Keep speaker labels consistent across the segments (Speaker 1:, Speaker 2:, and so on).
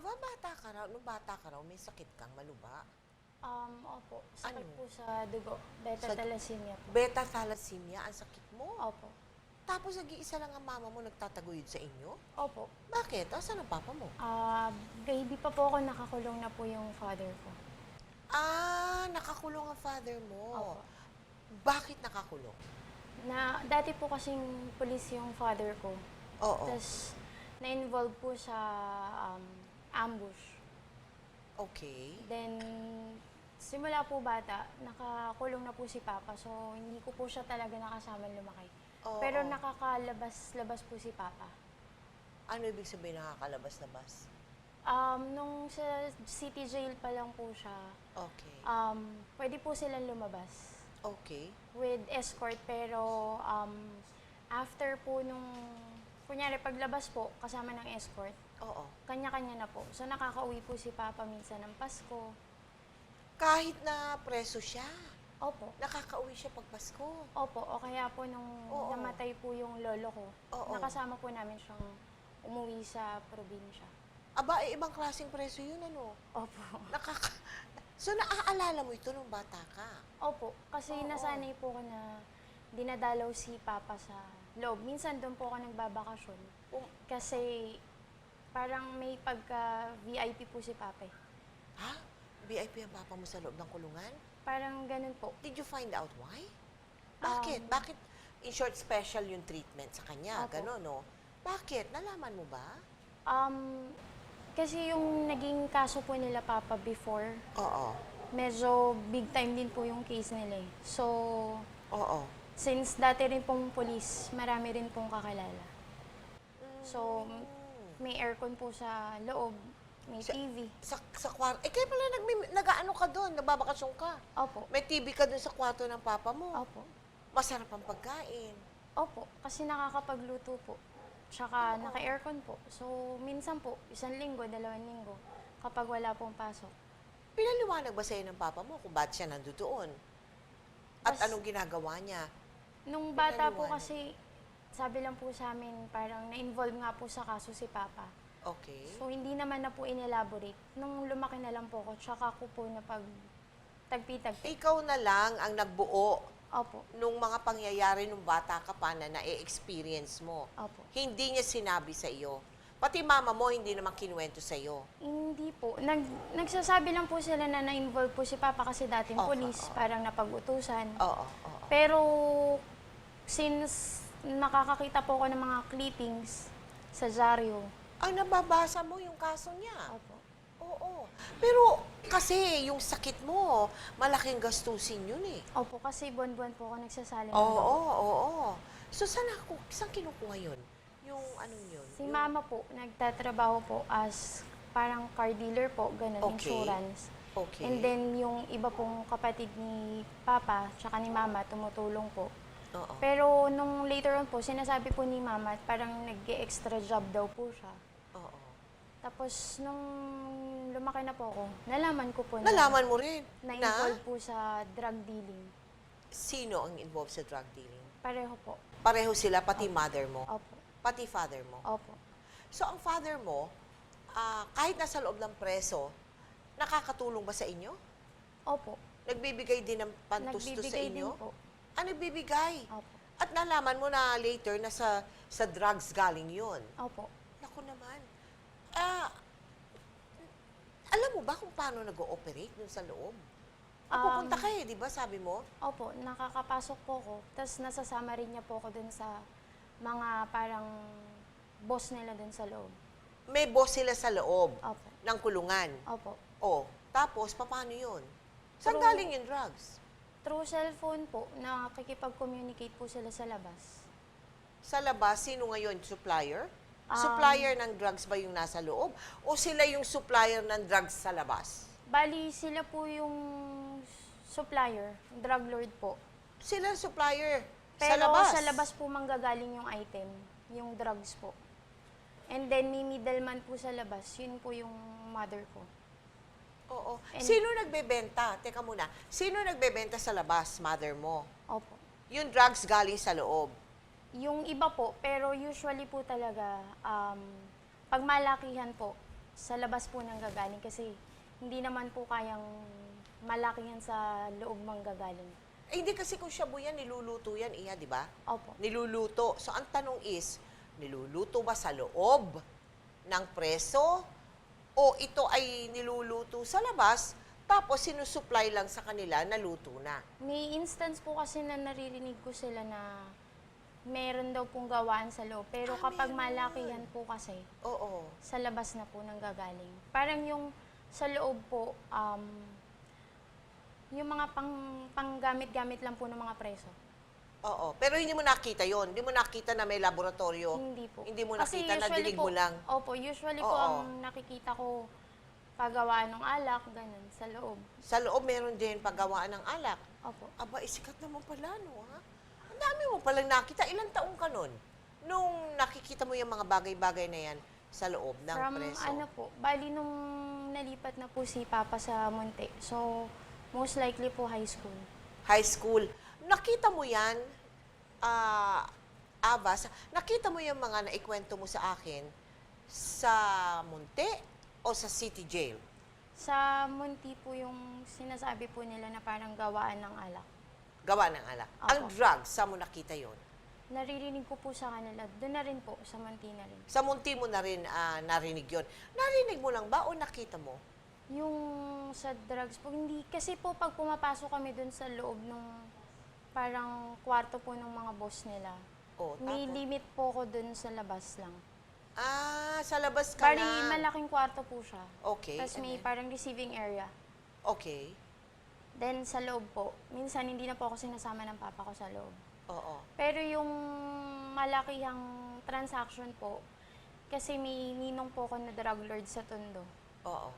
Speaker 1: Ava, bata ka raw. Nung bata ka raw, may sakit kang maluba.
Speaker 2: Um, opo. Sakit
Speaker 1: Ano?
Speaker 2: po sa dugo. Beta
Speaker 1: Sa-
Speaker 2: thalassemia po.
Speaker 1: Beta thalassemia, ang sakit mo.
Speaker 2: Opo.
Speaker 1: Tapos nag-iisa lang ang mama mo nagtataguyod sa inyo?
Speaker 2: Opo.
Speaker 1: Bakit? Asan ang papa mo?
Speaker 2: Ah, baby pa po ako, nakakulong na po yung father ko.
Speaker 1: Ah, nakakulong ang father mo.
Speaker 2: Opo.
Speaker 1: Bakit nakakulong?
Speaker 2: Na, dati po kasing police yung father ko.
Speaker 1: Oo.
Speaker 2: Tapos, na-involve po sa um, ambush.
Speaker 1: Okay.
Speaker 2: Then, simula po bata, nakakulong na po si Papa. So, hindi ko po siya talaga nakasama lumaki.
Speaker 1: Oo.
Speaker 2: Pero nakakalabas-labas po si Papa.
Speaker 1: Ano ibig sabihin nakakakalabas-labas?
Speaker 2: Um, nung sa city jail pa lang po siya,
Speaker 1: Okay.
Speaker 2: um, pwede po silang lumabas
Speaker 1: Okay.
Speaker 2: with escort. Pero um, after po nung, kunyari paglabas po, kasama ng escort,
Speaker 1: Oo.
Speaker 2: kanya-kanya na po. So nakakauwi po si Papa minsan ng Pasko.
Speaker 1: Kahit na preso siya,
Speaker 2: Opo.
Speaker 1: nakakauwi siya pag Pasko.
Speaker 2: Opo, o kaya po nung
Speaker 1: Oo.
Speaker 2: namatay po yung lolo ko,
Speaker 1: Oo.
Speaker 2: nakasama po namin siyang umuwi sa probinsya.
Speaker 1: Aba, eh, ibang klaseng preso yun, ano?
Speaker 2: Opo.
Speaker 1: Nakaka... So, naaalala mo ito nung bata ka?
Speaker 2: Opo, kasi
Speaker 1: Oo.
Speaker 2: nasanay po ko na dinadalaw si Papa sa loob. Minsan doon po ako nagbabakasyon.
Speaker 1: Um,
Speaker 2: Kasi parang may pagka-VIP po si Papa. eh.
Speaker 1: ha? VIP ang papa mo sa loob ng kulungan?
Speaker 2: Parang ganun po.
Speaker 1: Did you find out why? Bakit?
Speaker 2: Um,
Speaker 1: Bakit, in short, special yung treatment sa kanya?
Speaker 2: Opo.
Speaker 1: Gano'n, no? Bakit? Nalaman mo ba?
Speaker 2: Um, kasi yung naging kaso po nila Papa before,
Speaker 1: Oo.
Speaker 2: medyo big time din po yung case nila eh. So,
Speaker 1: Oo.
Speaker 2: since dati rin pong police, marami rin pong kakilala. So. May aircon po sa loob, may
Speaker 1: Sa-
Speaker 2: TV.
Speaker 1: Sa, sa kwarto. Eh, kaya pala nag, nag-ano ka doon, nagbabakasyon ka.
Speaker 2: Opo.
Speaker 1: May TV ka doon sa kwarto ng papa mo.
Speaker 2: Opo.
Speaker 1: Masarap ang pagkain.
Speaker 2: Opo, kasi nakakapagluto po. Tsaka naka-aircon po. So, minsan po, isang linggo, dalawang linggo, kapag wala pong pasok.
Speaker 1: Pinaliwanag ba sa'yo ng papa mo kung ba't siya nandoon? At
Speaker 2: Mas-
Speaker 1: anong ginagawa niya?
Speaker 2: Nung bata po
Speaker 1: Pinaliwanag.
Speaker 2: kasi, sabi lang po sa amin, parang na-involve nga po sa kaso si Papa.
Speaker 1: Okay.
Speaker 2: So, hindi naman na po inelaborate. Nung lumaki na lang po ako, tsaka ko po na pag tagpi-tagpi.
Speaker 1: Ikaw na lang ang nagbuo
Speaker 2: Opo,
Speaker 1: nung mga pangyayari nung bata ka pa na na-experience mo.
Speaker 2: opo.
Speaker 1: Hindi niya sinabi sa iyo. Pati mama mo hindi naman kinuwento sa iyo.
Speaker 2: Hindi po. Nag, nagsasabi lang po sila na na-involve po si Papa kasi dating
Speaker 1: Oo,
Speaker 2: police,
Speaker 1: oo.
Speaker 2: parang napag-utusan.
Speaker 1: Oo, oo.
Speaker 2: Pero since nakakakita po ako ng mga clippings sa dyaryo,
Speaker 1: Ang nababasa mo yung kaso niya.
Speaker 2: opo.
Speaker 1: Oo. Pero kasi yung sakit mo, malaking gastusin yun eh.
Speaker 2: Opo, kasi buwan-buwan po ako nagsasali ng
Speaker 1: Oo,
Speaker 2: gamot.
Speaker 1: oo, oo. So saan ako, saan kinukuha yun? Yung ano yun?
Speaker 2: Si
Speaker 1: Yung-
Speaker 2: mama po, nagtatrabaho po as parang car dealer po, ganun,
Speaker 1: Okay.
Speaker 2: insurance.
Speaker 1: Okay.
Speaker 2: And then yung iba pong kapatid ni Papa, tsaka ni Mama, tumutulong po.
Speaker 1: Oo.
Speaker 2: Pero nung later on po, sinasabi po ni Mama, parang nag-extra job daw po siya.
Speaker 1: Oo.
Speaker 2: Tapos nung lumaki na po ako, nalaman ko po na
Speaker 1: Nalaman mo rin
Speaker 2: na involved po sa drug dealing.
Speaker 1: sino ang involved sa drug dealing?
Speaker 2: Pareho po.
Speaker 1: Pareho sila, pati mother mo,
Speaker 2: Opo.
Speaker 1: pati father mo.
Speaker 2: Opo.
Speaker 1: So, ang father mo, ah, kahit nasa loob ng preso, nakakatulong ba sa inyo?
Speaker 2: Opo.
Speaker 1: Nagbibigay din ng pantusto sa
Speaker 2: Nagbibigay din
Speaker 1: inyo?
Speaker 2: po.
Speaker 1: Ah, nagbibigay?
Speaker 2: Opo.
Speaker 1: At nalaman mo na later na sa, sa drugs galing yun.
Speaker 2: Opo.
Speaker 1: Naku naman. Ah, alam mo ba kung paano nag-ooperate dun sa loob? Ah, pupunta
Speaker 2: Um,
Speaker 1: ka eh, di ba sabi mo?
Speaker 2: Opo, nakakapasok po ako. Tapos nasasama rin niya po ako dun sa mga parang boss nila dun sa loob.
Speaker 1: May boss sila sa loob
Speaker 2: Opo.
Speaker 1: ng kulungan.
Speaker 2: Opo.
Speaker 1: Oh, tapos, paano yun? Saan galing yung drugs?
Speaker 2: Through cellphone po, nakikipag-communicate po sila sa labas.
Speaker 1: Sa labas, sino ngayon? Supplier?
Speaker 2: Um,
Speaker 1: supplier ng drugs ba yung nasa loob? O sila yung supplier ng drugs sa labas?
Speaker 2: Bali, sila po yung supplier, drug lord po.
Speaker 1: Sila supplier
Speaker 2: Pero
Speaker 1: sa labas?
Speaker 2: sa labas po manggagaling yung item, yung drugs po. And then may middleman po sa labas, yun po yung mother ko.
Speaker 1: Oo.
Speaker 2: And-
Speaker 1: Sino nagbebenta? Teka muna. Sino nagbebenta sa labas, mother mo?
Speaker 2: Opo.
Speaker 1: Yung drugs galing sa loob.
Speaker 2: Yung iba po, pero usually po talaga, um, pag malakihan po, sa labas po nang gagaling kasi hindi naman po kayang malaki yan sa loob mang gagaling.
Speaker 1: Eh, hindi kasi kung shabu yan, niluluto yan, iya, di ba?
Speaker 2: Opo.
Speaker 1: Niluluto. So, ang tanong is, niluluto ba sa loob ng preso? O ito ay niluluto sa labas, tapos sinusupply lang sa kanila na luto na?
Speaker 2: May instance po kasi na naririnig ko sila na meron daw pong gawaan sa loob. Pero
Speaker 1: Ah,
Speaker 2: kapag
Speaker 1: meron.
Speaker 2: malaki yan po kasi,
Speaker 1: Oo.
Speaker 2: sa labas na po nang gagaling. Parang yung sa loob po, um, yung mga pang, panggamit-gamit lang po ng mga preso.
Speaker 1: Oo. Pero hindi mo nakita yon Hindi mo nakita na may laboratorio.
Speaker 2: Hindi po.
Speaker 1: Hindi mo
Speaker 2: Kasi
Speaker 1: nakita,
Speaker 2: usually
Speaker 1: nadinig
Speaker 2: po,
Speaker 1: mo lang.
Speaker 2: Opo, usually po
Speaker 1: Oo.
Speaker 2: ang nakikita ko paggawa ng alak, ganun, sa loob.
Speaker 1: Sa loob, meron din paggawaan ng alak.
Speaker 2: Opo.
Speaker 1: Aba, isikat naman pala, no, ha? Ang dami mo palang nakita. Ilang taong ka nun? Nung nakikita mo yung mga bagay-bagay na yan sa loob ng
Speaker 2: From
Speaker 1: preso.
Speaker 2: ano po, bali nung nalipat na po si Papa sa Monte. So, most likely po high school.
Speaker 1: High school. Nakita mo yan, ah, Ava, sa- nakita mo yung mga naikwento mo sa akin sa Munti o sa City Jail?
Speaker 2: Sa Monte po yung sinasabi po nila na parang gawaan ng alak.
Speaker 1: Gawa ng alak.
Speaker 2: Opo.
Speaker 1: Ang drugs, saan mo nakita yon?
Speaker 2: Naririnig ko po sa kanila. Doon na rin po, sa Monte na rin.
Speaker 1: Sa Munti mo na rin ah, narinig yon. Narinig mo lang ba o nakita mo?
Speaker 2: Yung sa drugs po, hindi. Kasi po pag pumapasok kami doon sa loob ng parang kwarto po ng mga boss nila,
Speaker 1: O,
Speaker 2: may
Speaker 1: tapos?
Speaker 2: limit po ko doon sa labas lang.
Speaker 1: Ah, sa labas ka
Speaker 2: Bali,
Speaker 1: na.
Speaker 2: malaking kwarto po siya.
Speaker 1: Okay.
Speaker 2: Tapos
Speaker 1: and
Speaker 2: may
Speaker 1: then-
Speaker 2: parang receiving area.
Speaker 1: Okay.
Speaker 2: Then sa loob po, minsan hindi na po ako sinasama ng papa ko sa loob.
Speaker 1: Oo.
Speaker 2: Pero yung malakihang transaction po, kasi may ninong po ako na drug lord sa Tondo.
Speaker 1: Oo.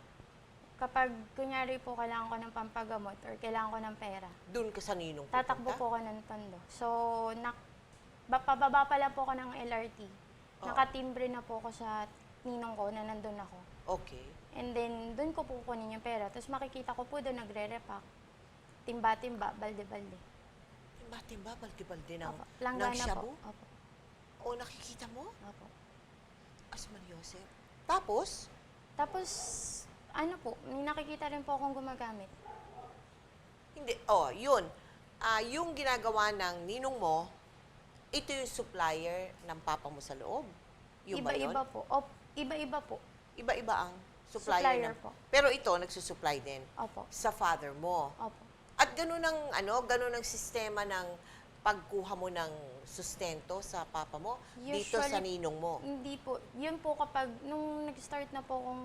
Speaker 2: Kapag kunyari po kailangan ko ng pampagamot or kailangan ko ng pera,
Speaker 1: Doon ka sa ninong
Speaker 2: tatakbo
Speaker 1: pupunta?
Speaker 2: po ako ng Tondo. So, nak ba- pababa pa lang po ako ng LRT.
Speaker 1: Oo.
Speaker 2: Nakatimbre na po ako sa ninong ko na nandun ako.
Speaker 1: Okay.
Speaker 2: And then, doon ko po kukunin yung pera. Tapos makikita ko po doon nagre-repack. Timba-timba, balde-balde.
Speaker 1: Timba-timba, balde-balde ng,
Speaker 2: Opo.
Speaker 1: ng
Speaker 2: Langgana
Speaker 1: shabu?
Speaker 2: po. Opo.
Speaker 1: O nakikita mo?
Speaker 2: Opo.
Speaker 1: Asman Yosef. Tapos,
Speaker 2: Tapos, ano po, may nakikita rin po akong gumagamit.
Speaker 1: hindi, oh, yun. Ah, yung ginagawa ng ninong mo, ito yung supplier ng papa mo sa loob. Yung ba yun?
Speaker 2: Iba-iba po. Op, iba-iba po.
Speaker 1: Iba-iba ang supplier,
Speaker 2: Supplier
Speaker 1: ng...
Speaker 2: po.
Speaker 1: Pero ito, nagsusupply din
Speaker 2: Opo.
Speaker 1: sa father mo.
Speaker 2: Opo.
Speaker 1: At ganun ang, ano, ganun ang sistema ng pagkuha mo ng sustento sa papa mo dito sa
Speaker 2: Usually-
Speaker 1: ninong mo.
Speaker 2: Hindi po. Yun po kapag, nung nag-start na po akong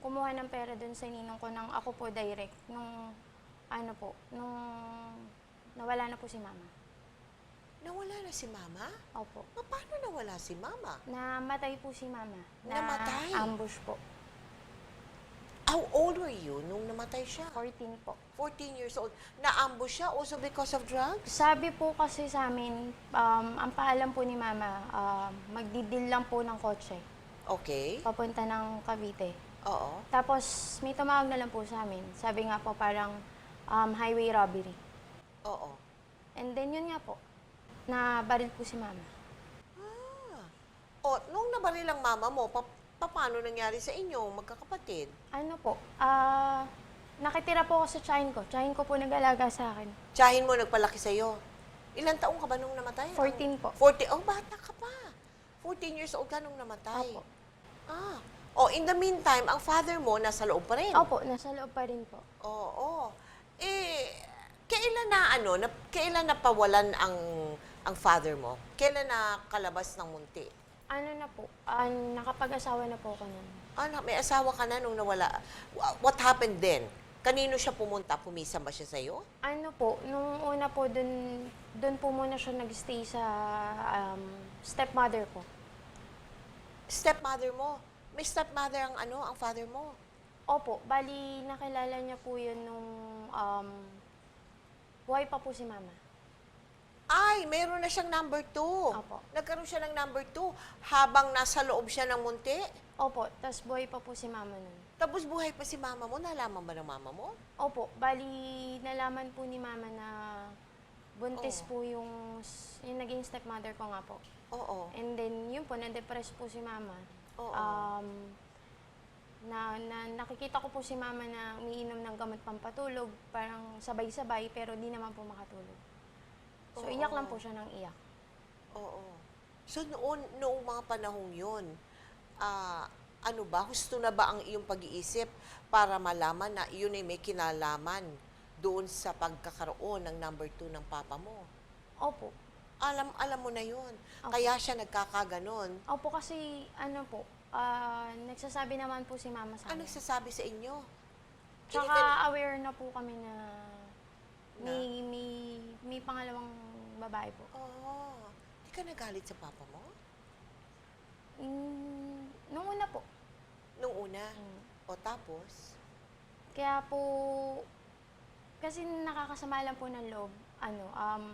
Speaker 2: kumuha ng pera dun sa ninong ko nang ako po direct, nung, ano po, nung nawala na po si mama.
Speaker 1: Nawala na si mama?
Speaker 2: Opo.
Speaker 1: Pa- Paano nawala si mama?
Speaker 2: Namatay po si mama.
Speaker 1: Namatay?
Speaker 2: Na ambush po.
Speaker 1: How old were you nung namatay siya?
Speaker 2: 14 po.
Speaker 1: 14 years old. Na-ambush siya also because of drugs?
Speaker 2: Sabi po kasi sa amin, um, ang paalam po ni mama, um, magdidil lang po ng kotse.
Speaker 1: Okay.
Speaker 2: Papunta ng Cavite.
Speaker 1: Oo.
Speaker 2: Tapos, may tumawag na lang po sa amin. Sabi nga po parang um, highway robbery.
Speaker 1: Oo.
Speaker 2: And then, yun nga po, na baril po si mama.
Speaker 1: Ah. O, nung nabaril ang mama mo, pa, pa- paano nangyari sa inyo, magkakapatid?
Speaker 2: Ano po, ah, nakitira po ako sa tsahin ko. Tsahin ko po nag-alaga sa akin.
Speaker 1: Tsahin mo nagpalaki sa'yo. Ilan taong ka ba nung namatay?
Speaker 2: 14 po.
Speaker 1: 40. Oh, bata ka pa. 14 years old ka nung namatay.
Speaker 2: Opo.
Speaker 1: Ah. Oh, in the meantime, ang father mo nasa loob pa rin.
Speaker 2: Opo, nasa loob pa rin po.
Speaker 1: Oo. Eh, kailan na ano, na, kailan na pawalan ang ang father mo? Kailan na kalabas ng munti?
Speaker 2: Ano na po, ah, nakapag-asawa na po ako nun.
Speaker 1: Ano, may asawa ka na nung nawala. Wha- What happened then? Kanino siya pumunta? Pumisa ba siya sa'yo?
Speaker 2: Ano po, nung una po, dun, dun po muna siya nag-stay sa um, stepmother ko.
Speaker 1: Stepmother mo. May stepmother ang ano, ang father mo.
Speaker 2: Opo, bali nakilala niya po yun nung um, buhay pa po si mama.
Speaker 1: Ay, meron na siyang number two.
Speaker 2: Opo.
Speaker 1: Nagkaroon siya ng number two habang nasa loob siya ng munti.
Speaker 2: Opo, tas buhay pa po si mama nun.
Speaker 1: Tapos buhay pa si mama mo. Nalaman ba ng mama mo?
Speaker 2: Opo, bali nalaman po ni mama na buntis
Speaker 1: Oo.
Speaker 2: po yung, yung naging stepmother ko nga po.
Speaker 1: Oo.
Speaker 2: And then, yun po, na-depress po si mama.
Speaker 1: Oo.
Speaker 2: Um, Na, na nakikita ko po si mama na umiinom ng gamot pampatulog, parang sabay-sabay, pero di naman po makatulog. So,
Speaker 1: Oo.
Speaker 2: iyak lang po siya ng iyak.
Speaker 1: Oo. So noon, noong mga panahong yun, ah, ano ba, gusto na ba ang iyong pag-iisip para malaman na iyon ay may kinalaman doon sa pagkakaroon ng number two ng papa mo?
Speaker 2: Opo.
Speaker 1: Alam, alam mo na yun.
Speaker 2: Opo.
Speaker 1: Kaya siya nagkakaganon.
Speaker 2: Opo kasi, ano po, ah, nagsasabi naman po si mama sa
Speaker 1: Ano
Speaker 2: amin.
Speaker 1: nagsasabi sa inyo? Hindi
Speaker 2: Tsaka
Speaker 1: ka-
Speaker 2: aware na po kami na may, may, may pangalawang babae po.
Speaker 1: Oo. Hindi ka nagalit sa papa mo?
Speaker 2: Mm, nung una po.
Speaker 1: Nung una?
Speaker 2: Mm.
Speaker 1: O tapos?
Speaker 2: Kaya po, kasi nakakasama lang po ng loob, ano, um,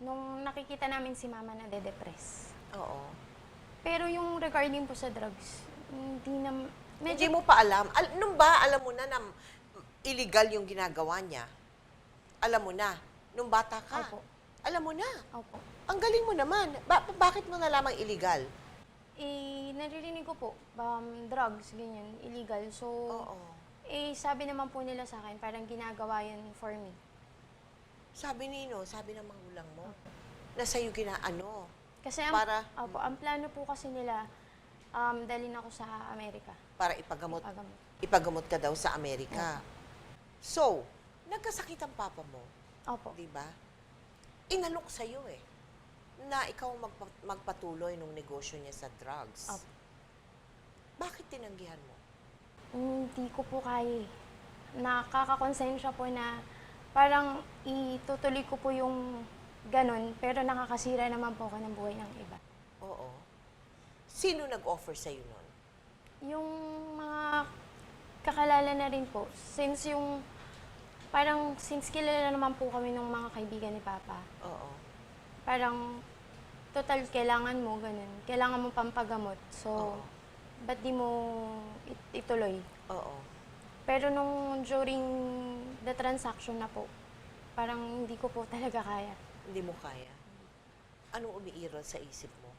Speaker 2: nung nakikita namin si mama na de-depress.
Speaker 1: Oo.
Speaker 2: Pero yung regarding po sa drugs, hindi na,
Speaker 1: Hindi
Speaker 2: medyo,
Speaker 1: mo pa alam. Al- nung ba alam mo na na illegal yung ginagawa niya? Alam mo na. Nung bata ka?
Speaker 2: Opo.
Speaker 1: Alam mo na.
Speaker 2: opo.
Speaker 1: Ang galing mo naman. Ba- bakit mo nalamang illegal?
Speaker 2: Eh, naririnig ko po, um, drugs, ganyan, illegal. So,
Speaker 1: Oo.
Speaker 2: eh, sabi naman po nila sa akin, parang ginagawa yun for me.
Speaker 1: Sabi nino, sabi ng magulang mo, na sa'yo ginaano.
Speaker 2: Kasi ang,
Speaker 1: Para-
Speaker 2: opo, ang plano po kasi nila, um, dalhin ako sa Amerika.
Speaker 1: Para ipagamot,
Speaker 2: Ipagamot.
Speaker 1: ipagamot ka daw sa Amerika. So, nagkasakit ang papa mo,
Speaker 2: Opo.
Speaker 1: di ba? Inalok sa'yo eh, na ikaw magpa- magpatuloy nung negosyo niya sa drugs.
Speaker 2: Opo.
Speaker 1: Bakit tinanggihan mo?
Speaker 2: Hindi ko po kaya. eh. Nakakakonsensya po na parang itutuloy ko po yung ganun, pero nakakasira naman po ako ng buhay ng iba.
Speaker 1: Oo. Sino nag-offer sa'yo nun?
Speaker 2: Yung mga kakalala na rin po, since yung parang since kilala naman po kami ng mga kaibigan ni Papa,
Speaker 1: Oo.
Speaker 2: parang total kailangan mo ganun. Kailangan mo pampagamot. So,
Speaker 1: Oo.
Speaker 2: ba't di mo it- ituloy?
Speaker 1: Oo.
Speaker 2: Pero nung during the transaction na po, parang hindi ko po talaga kaya.
Speaker 1: Hindi mo kaya. Anong umiiral sa isip mo?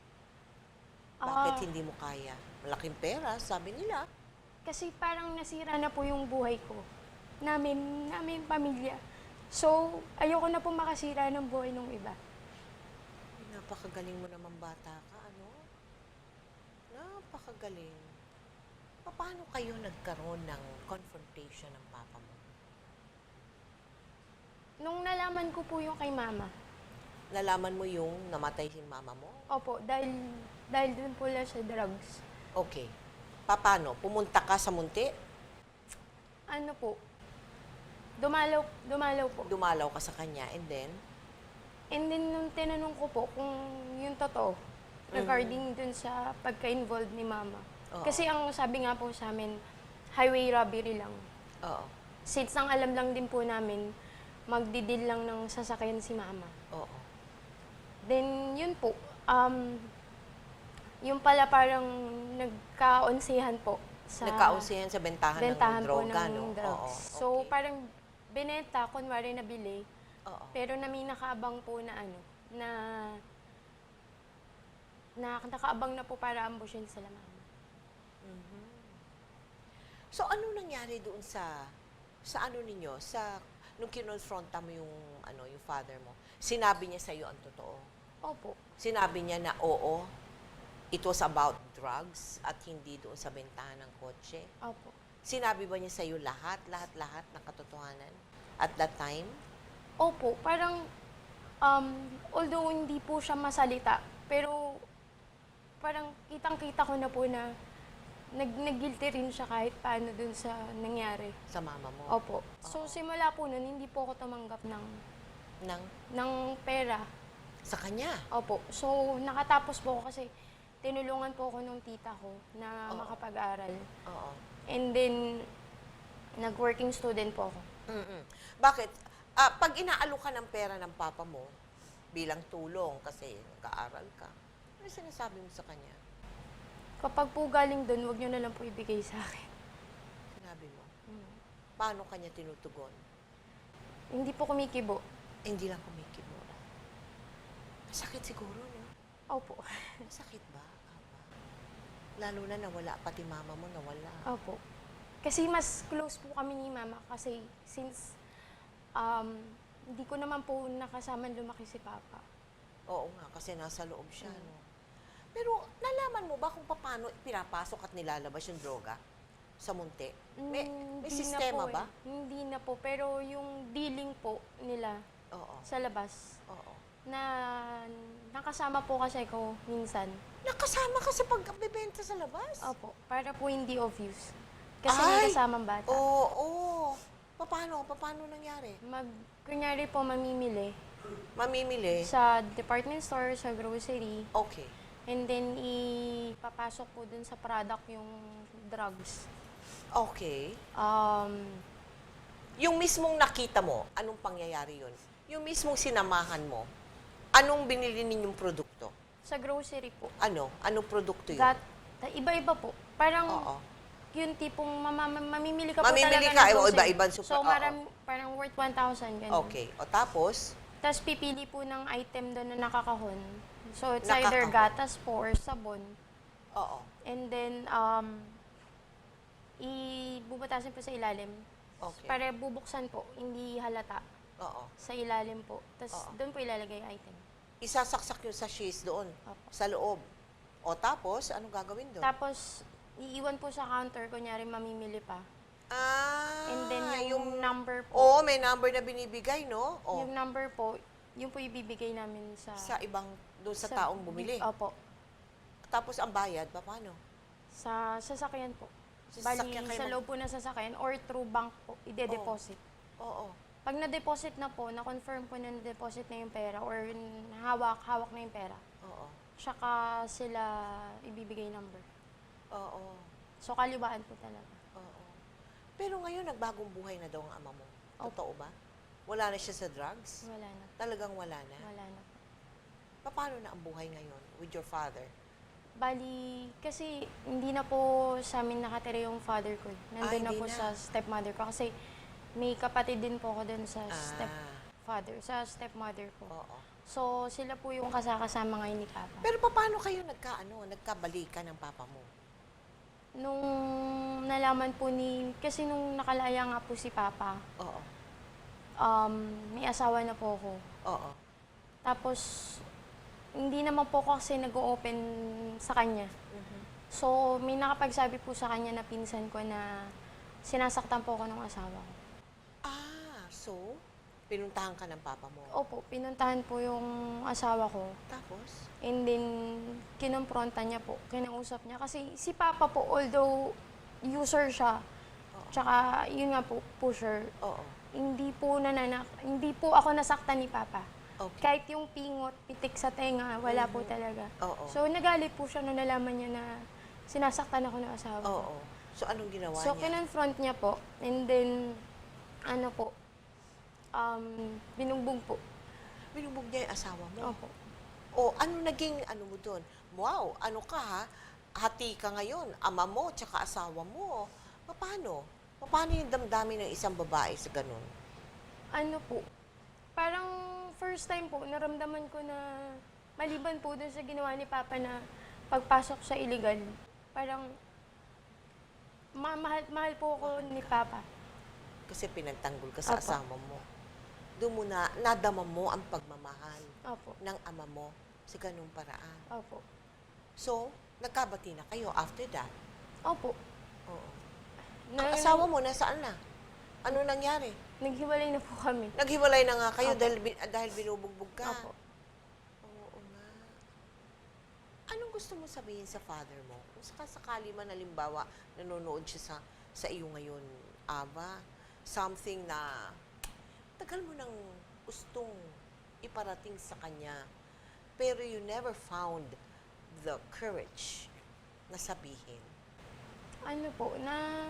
Speaker 2: Ah.
Speaker 1: Bakit hindi mo kaya? Malaking pera, sabi nila.
Speaker 2: Kasi parang nasira na po yung buhay ko. Namin, namin pamilya. So, ayoko na po makasira ng buhay ng iba.
Speaker 1: Napakagaling mo naman bata ka, ano? Napakagaling. Pa- Paano kayo nagkaroon ng confrontation ng papa mo?
Speaker 2: Nung nalaman ko po yung kay mama,
Speaker 1: Nalaman mo yung namatay si mama mo?
Speaker 2: opo, dahil, dahil dun po lang sa drugs.
Speaker 1: Okay. Paano? Pumunta ka sa munti?
Speaker 2: Ano po, dumalaw, dumalaw po.
Speaker 1: Dumalaw ka sa kanya and then?
Speaker 2: And then, nung tinanong ko po kung yung totoo, regarding dun sa pagka-involved ni mama.
Speaker 1: Oo.
Speaker 2: Kasi ang sabi nga po sa amin, highway robbery lang.
Speaker 1: Oo.
Speaker 2: Since ang alam lang din po namin, magdidil lang ng sasakyan si mama.
Speaker 1: Oo.
Speaker 2: Then, yun po, um, yung pala parang nagkaonsihan po sa
Speaker 1: Nagkaunsihan sa bentahan,
Speaker 2: bentahan
Speaker 1: ng
Speaker 2: po
Speaker 1: droga,
Speaker 2: ng
Speaker 1: no?
Speaker 2: drugs.
Speaker 1: Oo.
Speaker 2: So,
Speaker 1: okay.
Speaker 2: parang binenta, kunwari nabili,
Speaker 1: Oo.
Speaker 2: pero na may nakaabang po na ano, na na nakaabang na po para ambushin sila mama.
Speaker 1: So ano nangyari doon sa sa ano ninyo sa nung kinonfronta mo yung ano yung father mo? Sinabi niya sa iyo ang totoo.
Speaker 2: Opo.
Speaker 1: Sinabi niya na oo, it was about drugs at hindi doon sa bentahan ng kotse.
Speaker 2: Opo.
Speaker 1: Sinabi ba niya sa iyo lahat, lahat, lahat ng katotohanan at that time?
Speaker 2: Opo, parang, um, although hindi po siya masalita, pero parang kitang-kita ko na po na nag nag-guilty rin siya kahit paano dun sa nangyari.
Speaker 1: Sa mama mo?
Speaker 2: Opo. So, simula po nun, hindi po ako tumanggap ng,
Speaker 1: Nang,
Speaker 2: ng pera.
Speaker 1: sa kanya?
Speaker 2: Opo. So, nakatapos po ako kasi tinulungan po ako nung tita ko na
Speaker 1: Oo.
Speaker 2: makapag-aral.
Speaker 1: Oo.
Speaker 2: And then, nag-working student po ako.
Speaker 1: mm Bakit? Ah, pag inaalo ka ng pera ng papa mo, bilang tulong kasi nag-aaral ka, ano sinasabi mo sa kanya?
Speaker 2: Kapag po galing dun, wag nyo na lang po ibigay sa akin.
Speaker 1: Sinabi mo.
Speaker 2: Mm.
Speaker 1: Paano kanya tinutugon?
Speaker 2: Hindi po kumikibo.
Speaker 1: Eh, hindi lang kumikibo. Masakit siguro, no?
Speaker 2: Opo.
Speaker 1: Masakit ba? Aba? Lalo na nawala, pati mama mo nawala.
Speaker 2: Opo. Kasi mas close po kami ni mama kasi since um, hindi ko naman po nakasama lumaki si papa.
Speaker 1: Oo nga, kasi nasa loob siya, no? Pero nalaman mo ba kung paano pinapasok at nilalabas yung droga sa munti? May, may
Speaker 2: hindi na
Speaker 1: sistema
Speaker 2: po
Speaker 1: ba?
Speaker 2: eh. Hindi na po. Pero yung dealing po nila
Speaker 1: Oo,
Speaker 2: sa labas,
Speaker 1: oo.
Speaker 2: na nakasama po kasi ko minsan.
Speaker 1: Nakasama ka sa pagbebenta sa labas?
Speaker 2: Opo, para po hindi obvious. Kasi
Speaker 1: Ay!
Speaker 2: may kasamang bata.
Speaker 1: Oo, oo. Paano? Paano nangyari?
Speaker 2: Mag, kunyari po mamimili
Speaker 1: Mamimili?
Speaker 2: sa department store, sa grocery,
Speaker 1: Okay.
Speaker 2: And then ipapasok po dun sa product yung drugs.
Speaker 1: Okay.
Speaker 2: Um,
Speaker 1: Yung mismong nakita mo, anong pangyayari yun? Yung mismong sinamahan mo, anong binili ninyong produkto?
Speaker 2: sa grocery po.
Speaker 1: Ano? Anong produkto yun?
Speaker 2: Gat, iba-iba po. Parang
Speaker 1: Oo.
Speaker 2: yung tipong mama, mamimili ka
Speaker 1: Mamimili
Speaker 2: po talaga
Speaker 1: ka,
Speaker 2: ng grocery.
Speaker 1: iba-ibang super-
Speaker 2: So,
Speaker 1: oo.
Speaker 2: maram, parang worth 1,000, ganun.
Speaker 1: Okay. O tapos?
Speaker 2: Tapos pipili po ng item doon na nakakahon. So, it's either gatas po or sabon.
Speaker 1: Oo.
Speaker 2: And then, um, ibubutasin po sa ilalim.
Speaker 1: Okay.
Speaker 2: Para bubuksan po, hindi halata
Speaker 1: Oo.
Speaker 2: sa ilalim po. Tapos
Speaker 1: Oo.
Speaker 2: doon po ilalagay yung item.
Speaker 1: Isasaksak yung sachets doon,
Speaker 2: Opo.
Speaker 1: sa loob. O tapos, anong gagawin doon?
Speaker 2: Tapos, iiwan po sa counter, kunyari mamimili pa.
Speaker 1: ah,
Speaker 2: And then yung, number po,
Speaker 1: Oo, may number na binibigay, no? O,
Speaker 2: yung number po, yung po ibibigay namin sa...
Speaker 1: sa ibang, doon sa, taong bumili.
Speaker 2: Opo.
Speaker 1: Tapos ang bayad, pa paano?
Speaker 2: Sa sasakyan po.
Speaker 1: Sa
Speaker 2: Bali,
Speaker 1: sasakyan kayo
Speaker 2: sa
Speaker 1: mag-
Speaker 2: loob po ng sasakyan or through bank po, ide-deposit.
Speaker 1: Oo.
Speaker 2: Pag na-deposit na po, na-confirm po na na-deposit na yung pera or hawak, hawak na yung pera,
Speaker 1: Oo.
Speaker 2: tsaka sila ibibigay number.
Speaker 1: Oo.
Speaker 2: So, kaliwaan po talaga.
Speaker 1: Oo. Pero ngayon, nagbagong buhay na daw ang ama mo. Totoo ba? Wala na siya sa drugs?
Speaker 2: Wala na.
Speaker 1: Talagang wala na?
Speaker 2: Wala na
Speaker 1: Paano na ang buhay ngayon with your father?
Speaker 2: Bali, kasi hindi na po sa amin nakatira yung father ko. Nandun
Speaker 1: Ah,
Speaker 2: na po
Speaker 1: na.
Speaker 2: sa stepmother ko. Kasi may kapatid din po ako dun sa
Speaker 1: Ah.
Speaker 2: stepfather, sa stepmother ko.
Speaker 1: Oo.
Speaker 2: So, sila po yung kasakasama ngayon ni Papa.
Speaker 1: Pero pa- paano kayo nagkaano, nagkabalikan ng papa mo?
Speaker 2: Nung nalaman po ni, kasi nung nakalaya nga po si Papa,
Speaker 1: Oo.
Speaker 2: um, may asawa na po ako.
Speaker 1: Oo.
Speaker 2: Tapos, hindi naman po ako kasi nag-open sa kanya.
Speaker 1: Mhm.
Speaker 2: So, may nakapagsabi po sa kanya na pinsan ko na sinasaktan po ako ng asawa ko.
Speaker 1: Ah, so, pinuntahan ka ng papa mo.
Speaker 2: Opo, pinuntahan po yung asawa ko.
Speaker 1: Tapos?
Speaker 2: And then, kinumpronta niya po, kinausap niya. Kasi si Papa po, although user siya, tsaka yun nga po, pusher,
Speaker 1: Oo.
Speaker 2: hindi po nananak, hindi po ako nasaktan ni Papa.
Speaker 1: Okay.
Speaker 2: Kahit yung pingot, pitik sa tenga, wala po talaga.
Speaker 1: Oo.
Speaker 2: So, nagalit po siya nung nalaman niya na sinasaktan ako ng asawa ko.
Speaker 1: Oo. So, anong ginawa
Speaker 2: So,
Speaker 1: niya?
Speaker 2: kinonfront niya po. And then, ano po, um, binugbog po.
Speaker 1: Binubog niya yung asawa mo?
Speaker 2: Opo.
Speaker 1: O ano naging ano mo doon? Wow, ano ka ha? Hati ka ngayon, ama mo, tsaka asawa mo. Paano? Paano yung damdamin ng isang babae sa ganun?
Speaker 2: Ano po, parang first time po, naramdaman ko na maliban po dun sa ginawa ni Papa na pagpasok sa illegal, parang ma- mahal, mahal po ako ni Papa.
Speaker 1: Kasi pinagtanggol ka sa
Speaker 2: Opo.
Speaker 1: asawa mo. Doon mo na, nadama mo ang pagmamahal
Speaker 2: Opo.
Speaker 1: ng ama mo sa ganung paraan.
Speaker 2: Opo.
Speaker 1: So, nagkabati na kayo after that.
Speaker 2: Opo.
Speaker 1: Oo. Ang asawa mo, nasaan na? Ano nangyari?
Speaker 2: Naghiwalay na po kami.
Speaker 1: Naghiwalay na nga kayo
Speaker 2: Opo.
Speaker 1: dahil, dahil binubugbog ka.
Speaker 2: Opo.
Speaker 1: Oo nga. Anong gusto mo sabihin sa father mo? Kung sakasakali man halimbawa, nanonood siya sa, sa iyo ngayon, Ava, something na tagal mo nang gustong iparating sa kanya, pero you never found the courage na sabihin.
Speaker 2: Ano po, na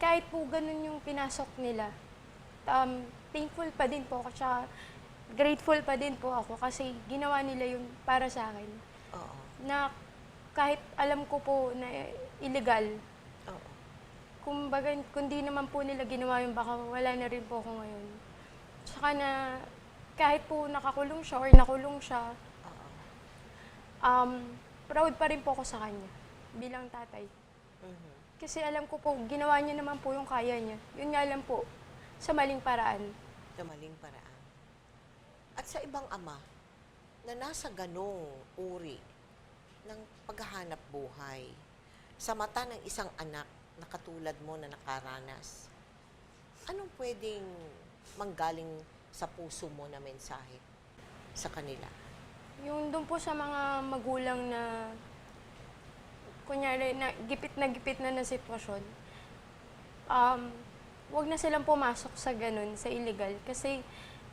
Speaker 2: kahit po ganun yung pinasok nila, um, thankful pa din po ako, tsaka grateful pa din po ako kasi ginawa nila yun para sa akin.
Speaker 1: Oo.
Speaker 2: Na kahit alam ko po na illegal,
Speaker 1: Oo.
Speaker 2: kumbaga, kung di naman po nila ginawa yun, baka wala na rin po ako ngayon. Tsaka na kahit po nakakulong siya or nakulong siya,
Speaker 1: Oo.
Speaker 2: um, proud pa rin po ako sa kanya. bilang tatay.
Speaker 1: Mhm.
Speaker 2: Kasi alam ko po, ginawa niya naman po yung kaya niya. Yun nga lang po, sa maling paraan.
Speaker 1: Sa maling paraan. At sa ibang ama, na nasa ganong uri ng paghahanap buhay, sa mata ng isang anak na katulad mo na nakaranas, anong pwedeng manggaling sa puso mo na mensahe sa kanila?
Speaker 2: Yung doon po sa mga magulang na, kunyari, na gipit na gipit na na sitwasyon, um, wag na silang pumasok sa ganun, sa illegal. Kasi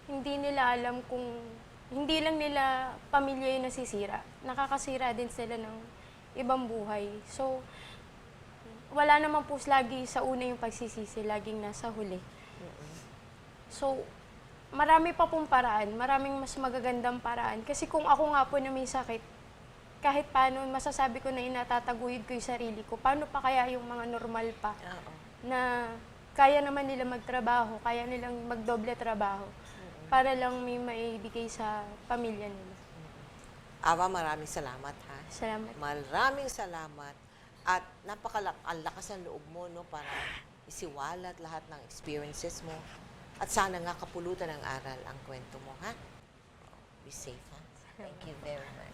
Speaker 2: hindi nila alam kung, hindi lang nila pamilya yung nasisira. Nakakasira din sila ng ibang buhay. So, wala naman po lagi sa una yung pagsisisi, laging nasa huli. So, marami pa pong paraan, maraming mas magagandang paraan. Kasi kung ako nga po na may sakit, kahit paano masasabi ko na inatataguyod ko yung sarili ko, paano pa kaya yung mga normal pa
Speaker 1: Oo.
Speaker 2: na kaya naman nila magtrabaho, kaya nilang magdoble trabaho para lang may maibigay sa pamilya nila.
Speaker 1: Ava, maraming salamat ha.
Speaker 2: Salamat.
Speaker 1: Maraming salamat. At napakalak ang loob mo no para isiwalat lahat ng experiences mo. At sana nga kapulutan ng aral ang kwento mo, ha? Be safe, ha?
Speaker 3: Thank you very much.